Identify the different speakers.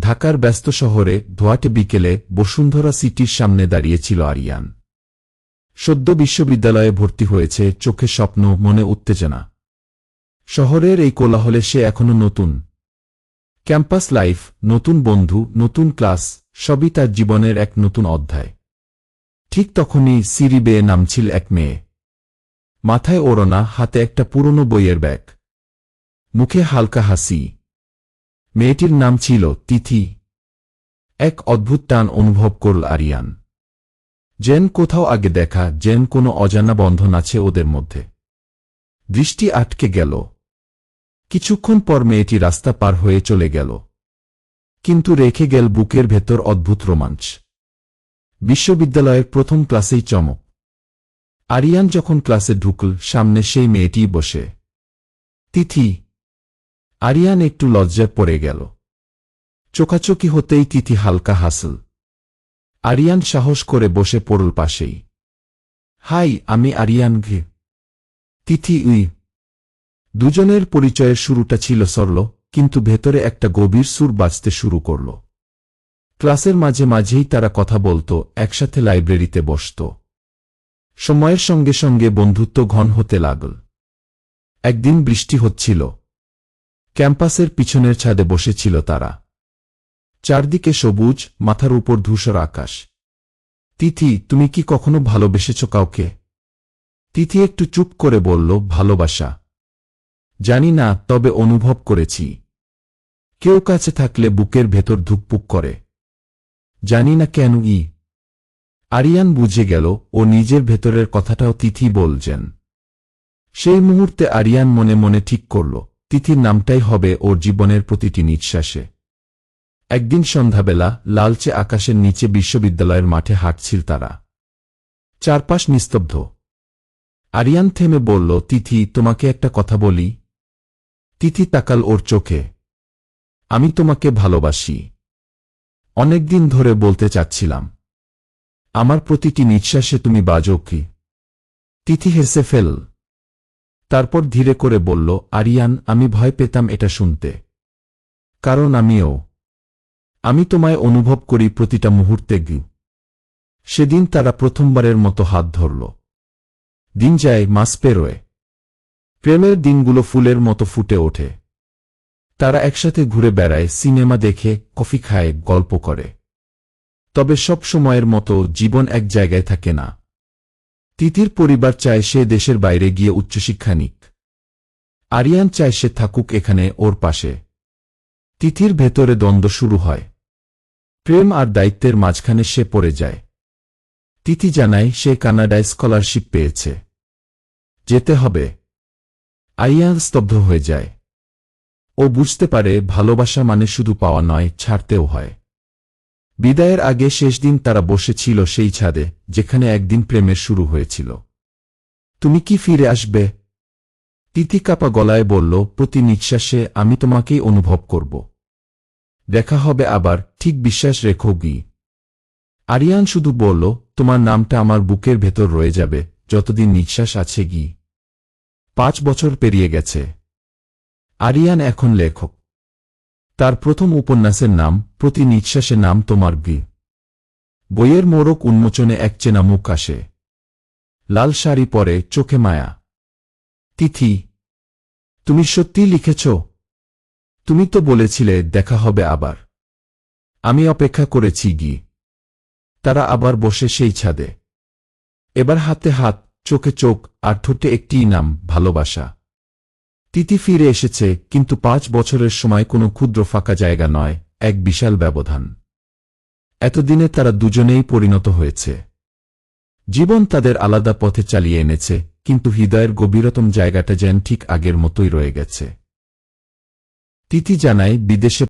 Speaker 1: ঢাকার ব্যস্ত শহরে ধোয়াটে বিকেলে বসুন্ধরা সিটির সামনে দাঁড়িয়েছিল আরিয়ান। সদ্য বিশ্ববিদ্যালয়ে ভর্তি হয়েছে, চোখে স্বপ্ন, মনে উত্তেজনা। শহরের এই কোলাহলে সে এখনও নতুন। ক্যাম্পাস লাইফ, নতুন বন্ধু, নতুন ক্লাস, সবই তার জীবনের এক নতুন অধ্যায়। ঠিক তখনই সিঁড়ি বেয়ে নামছিল এক মেয়ে। মাথায় ওড়না, হাতে একটা পুরনো বইয়ের ব্যাগ। মুখে হালকা হাসি। মেয়েটির নাম ছিল তিথি। এক অদ্ভুত টান অনুভব করল আরিয়ান। যেন কোথাও আগে দেখা, যেন কোনো অজানা বন্ধন আছে ওদের মধ্যে। দৃষ্টি আটকে গেল। কিছুক্ষণ পর মেয়েটি রাস্তা পার হয়ে চলে গেল। কিন্তু রেখে গেল বুকের ভেতর অদ্ভুত রোমাঞ্চ। বিশ্ববিদ্যালয়ের প্রথম ক্লাসেই চমক। আরিয়ান যখন ক্লাসে ঢুকল, সামনে সেই মেয়েটি বসে। তিথি আরিয়ান একটু লজ্জায় পড়ে গেল। চোখাচোখি হতেই তিথি হালকা হাসল। আরিয়ান সাহস করে বসে পড়ল পাশেই। হাই, আমি আরিয়ান ঘে। তিথি উই। দুজনের পরিচয়ের শুরুটা ছিল সরল, কিন্তু ভেতরে একটা গভীর সুর বাজতে শুরু করল। ক্লাসের মাঝে মাঝেই তারা কথা বলতো, একসাথে লাইব্রেরিতে বসত। সময়ের সঙ্গে সঙ্গে বন্ধুত্ব ঘন হতে লাগল। একদিন বৃষ্টি হচ্ছিল। ক্যাম্পাসের পিছনের ছাদে বসেছিল তারা। চারদিকে সবুজ, মাথার উপর ধূসর আকাশ। তিথি, তুমি কি কখনো ভালোবেসেছ কাউকে? তিথি একটু চুপ করে বলল, ভালোবাসা। জানি না, তবে অনুভব করেছি। কেউ কাছে থাকলে বুকের ভেতর ধুকপুক করে। জানি না কেন ই। আরিয়ান বুঝে গেল, ও নিজের ভেতরের কথাটাও তিথি বলছেন। সেই মুহূর্তে আরিয়ান মনে মনে ঠিক করল। তিথির নামটাই হবে ওর জীবনের প্রতিটি নিঃশ্বাসে। একদিন সন্ধ্যাবেলা লালচে আকাশের নিচে বিশ্ববিদ্যালয়ের মাঠে হাঁটছিল তারা। চারপাশ নিস্তব্ধ। আরিয়ান থেমে বলল, তিথি, তোমাকে একটা কথা বলি। তিথি তাকাল ওর চোখে। আমি তোমাকে ভালোবাসি। অনেকদিন ধরে বলতে চাচ্ছিলাম। আমার প্রতিটি নিঃশ্বাসে তুমি বাজো কি? তিথি হেসে ফেল তারপর ধীরে করে বলল, আরিয়ান, আমি ভয় পেতাম এটা শুনতে। কারণ আমিও। আমি তোমায় অনুভব করি প্রতিটা মুহূর্তে গি সেদিন তারা প্রথমবারের মতো হাত ধরল। দিন যায়, মাস পেরোয়। প্রেমের দিনগুলো ফুলের মতো ফুটে ওঠে। তারা একসাথে ঘুরে বেড়ায়, সিনেমা দেখে, কফি খায়, গল্প করে। তবে সব সময়ের মতো জীবন এক জায়গায় থাকে না। তিতির পরিবার চায় সে দেশের বাইরে গিয়ে উচ্চশিক্ষা নিক। আরিয়ান চায় সে থাকুক এখানে ওর পাশে। তিথির ভেতরে দ্বন্দ্ব শুরু হয়। প্রেম আর দায়িত্বের মাঝখানে সে পড়ে যায়। তিথি জানায় সে কানাডায় স্কলারশিপ পেয়েছে। যেতে হবে। আরিয়ান স্তব্ধ হয়ে যায়। ও বুঝতে পারে ভালোবাসা মানে শুধু পাওয়া নয়, ছাড়তেও হয়। বিদায়ের আগে শেষ দিন তারা বসেছিল সেই ছাদে, যেখানে একদিন প্রেমের শুরু হয়েছিল। তুমি কি ফিরে আসবে? তিথি কাপা গলায় বলল, প্রতি নিঃশ্বাসে আমি তোমাকেই অনুভব করব। দেখা হবে আবার, ঠিক বিশ্বাস রেখো গি। আরিয়ান শুধু বলল, তোমার নামটা আমার বুকের ভেতর রয়ে যাবে, যতদিন নিঃশ্বাস আছে গি। পাঁচ বছর পেরিয়ে গেছে। আরিয়ান এখন লেখক। তার প্রথম উপন্যাসের নাম, প্রতি নিঃশ্বাসে নাম তোমার গি বইয়ের মোড়ক উন্মোচনে এক চেনা মুখ আসে। লাল শাড়ি পরে চোখে মায়া। তিথি, তুমি সত্যি লিখেছ? তুমি তো বলেছিলে দেখা হবে আবার। আমি অপেক্ষা করেছি গি তারা আবার বসে সেই ছাদে। এবার হাতে হাত, চোখে চোখ, আর ঠোঁটে একটিই নাম, ভালোবাসা। তিথি ফিরে এসেছে, কিন্তু পাঁচ বছরের সময় কোনো ক্ষুদ্র ফাঁকা জায়গা নয়, এক বিশাল ব্যবধান। এতদিনে তারা দুজনেই পরিণত হয়েছে। জীবন তাদের আলাদা পথে চালিয়ে এনেছে, কিন্তু হৃদয়ের গভীরতম জায়গাটা যেন ঠিক আগের মতোই রয়ে গেছে। তিথি জানায়, বিদেশে